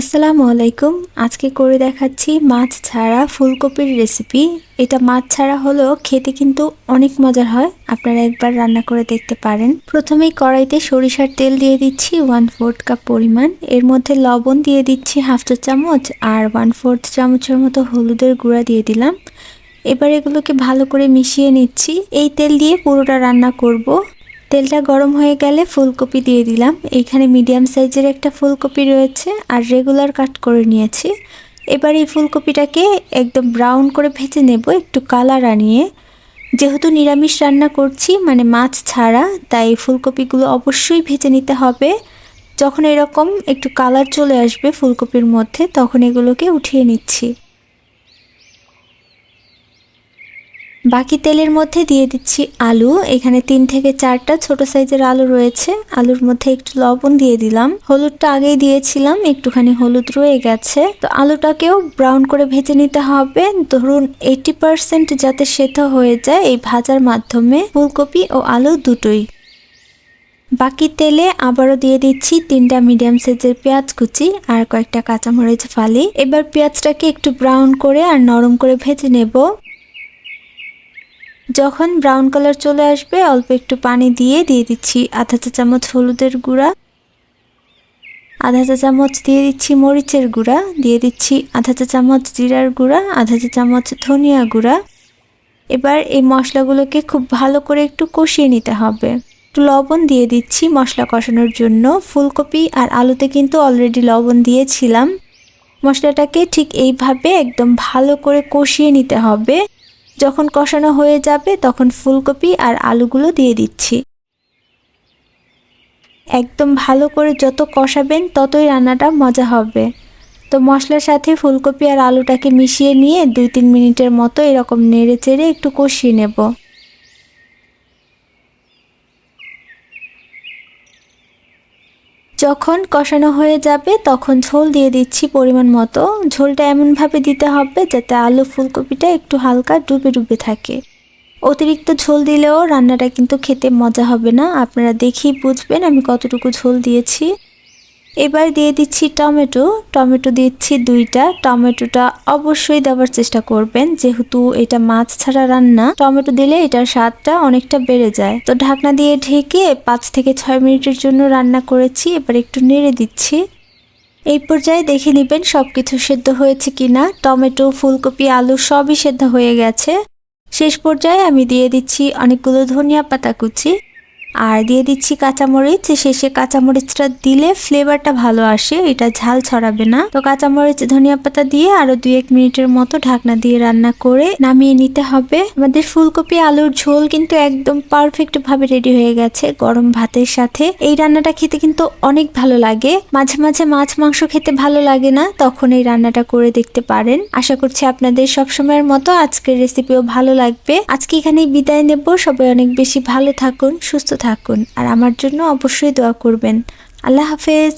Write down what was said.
আসসালামু আলাইকুম। আজকে করে দেখাচ্ছি মাছ ছাড়া ফুলকপির রেসিপি এটা মাছ ছাড়া হলেও খেতে কিন্তু অনেক মজার হয়। আপনারা একবার রান্না করে দেখতে পারেন। প্রথমেই কড়াইতে সরিষার তেল দিয়ে দিচ্ছি ওয়ান ফোর্থ কাপ পরিমাণ। এর মধ্যে লবণ দিয়ে দিচ্ছি হাফ চা চামচ আর ওয়ান ফোর্থ চামচের মতো হলুদের গুঁড়া দিয়ে দিলাম। এবার এগুলোকে ভালো করে মিশিয়ে নিচ্ছি। এই তেল দিয়ে পুরোটা রান্না করব। তেলটা গরম হয়ে গেলে ফুলকপি দিয়ে দিলাম। এখানে মিডিয়াম সাইজের একটা ফুলকপি রয়েছে আর রেগুলার কাট করে নিয়েছি। এবার এই ফুলকপিটাকে একদম ব্রাউন করে ভেজে নেব একটু কালার আনিয়ে। যেহেতু নিরামিষ রান্না করছি মানে মাছ ছাড়া, তাই ফুলকপিগুলো অবশ্যই ভেজে নিতে হবে। যখন এরকম একটু কালার চলে আসবে ফুলকপির মধ্যে, তখন এগুলোকে উঠিয়ে নিচ্ছি। বাকি তেলের মধ্যে দিয়ে দিচ্ছি আলু। এখানে তিন থেকে চারটা ছোট সাইজের আলু রয়েছে। আলুর মধ্যে একটু লবণ দিয়ে দিলাম। হলুদটা আগেই দিয়েছিলাম, একটুখানি হলুদ রয়ে গেছে। তো আলুটাকেও ব্রাউন করে ভেজে নিতে হবে। ধরুন এইটি পার্সেন্ট যাতে সেদ্ধ হয়ে যায় এই ভাজার মাধ্যমে ফুলকপি ও আলু দুটোই। বাকি তেলে আবারও দিয়ে দিচ্ছি তিনটা মিডিয়াম সাইজের পেঁয়াজ কুচি আর কয়েকটা কাঁচামরিচ ফালি। এবার পেঁয়াজটাকে একটু ব্রাউন করে আর নরম করে ভেজে নেব। যখন ব্রাউন কালার চলে আসবে, অল্প একটু পানি দিয়ে দিয়ে দিচ্ছি আধা চা চামচ হলুদের গুঁড়া, আধা চা চামচ দিয়ে দিচ্ছি মরিচের গুঁড়া, দিয়ে দিচ্ছি আধা চা চামচ জিরার গুঁড়া, আধা চা চামচ ধনিয়া গুঁড়া। এবার এই মশলাগুলোকে খুব ভালো করে একটু কষিয়ে নিতে হবে। একটু লবণ দিয়ে দিচ্ছি মশলা কষানোর জন্য। ফুলকপি আর আলুতে কিন্তু অলরেডি লবণ দিয়েছিলাম। মশলাটাকে ঠিক এইভাবে একদম ভালো করে কষিয়ে নিতে হবে। যখন কষানো হয়ে যাবে তখন ফুলকপি আর আলুগুলো দিয়ে দিচ্ছি। একদম ভালো করে যত কষাবেন ততই রান্নাটা মজা হবে। তো মশলার সাথে ফুলকপি আর আলুটাকে মিশিয়ে নিয়ে দুই তিন মিনিটের মতো এরকম নেড়ে চেড়ে একটু কষিয়ে নেব। যখন কষানো হয়ে যাবে তখন ঝোল দিয়ে দিচ্ছি পরিমাণ মতো। ঝোলটা এমনভাবে দিতে হবে যাতে আলু ফুলকপিটা একটু হালকা ডুবে ডুবে থাকে। অতিরিক্ত ঝোল দিলেও রান্নাটা কিন্তু খেতে মজা হবে না। আপনারা দেখি বুঝবেন আমি কতটুকু ঝোল দিয়েছি। এবার দিয়ে দিচ্ছি টমেটো। টমেটো দিচ্ছি দুইটা। টমেটোটা অবশ্যই দেওয়ার চেষ্টা করবেন, যেহেতু এটা মাছ ছাড়া রান্না। টমেটো দিলে এটার স্বাদটা অনেকটা বেড়ে যায়। তো ঢাকনা দিয়ে ঢেকে পাঁচ থেকে ছয় মিনিটের জন্য রান্না করেছি। এবার একটু নেড়ে দিচ্ছি। এই পর্যায়ে দেখে নেবেন সব কিছু সেদ্ধ হয়েছে কিনা। টমেটো, ফুলকপি, আলু সবই সেদ্ধ হয়ে গেছে। শেষ পর্যায়ে আমি দিয়ে দিচ্ছি অনেকগুলো ধনিয়া পাতা কুচি। আর দিয়ে দিচ্ছি কাঁচামরিচ। শেষে কাঁচামরিচটা দিলে ফ্লেভারটা ভালো আসে, এটা ঝাল ছড়াবে না। তো কাঁচামরিচ, ধনিয়া পাতা দিয়ে আরও দুই এক মিনিটের মতো ঢাকনা দিয়ে রান্না করে নামিয়ে নিতে হবে। আমাদের ফুলকপি, আলুর ঝোল কিন্তু একদম পারফেক্ট ভাবে রেডি হয়ে গেছে গরম ভাতের সাথে। এই রান্নাটা খেতে কিন্তু অনেক ভালো লাগে। মাঝে মাঝে মাছ, মাংস খেতে ভালো লাগে না, তখন এই রান্নাটা করে দেখতে পারেন। আশা করছি আপনাদের সবসময়ের মতো আজকের রেসিপিও ভালো লাগবে। আজকে এখানেই বিদায় নেব। সবাই অনেক বেশি ভালো থাকুন, সুস্থ থাকুন আর আমার জন্য অবশ্যই দোয়া করবেন। আল্লাহ হাফেজ।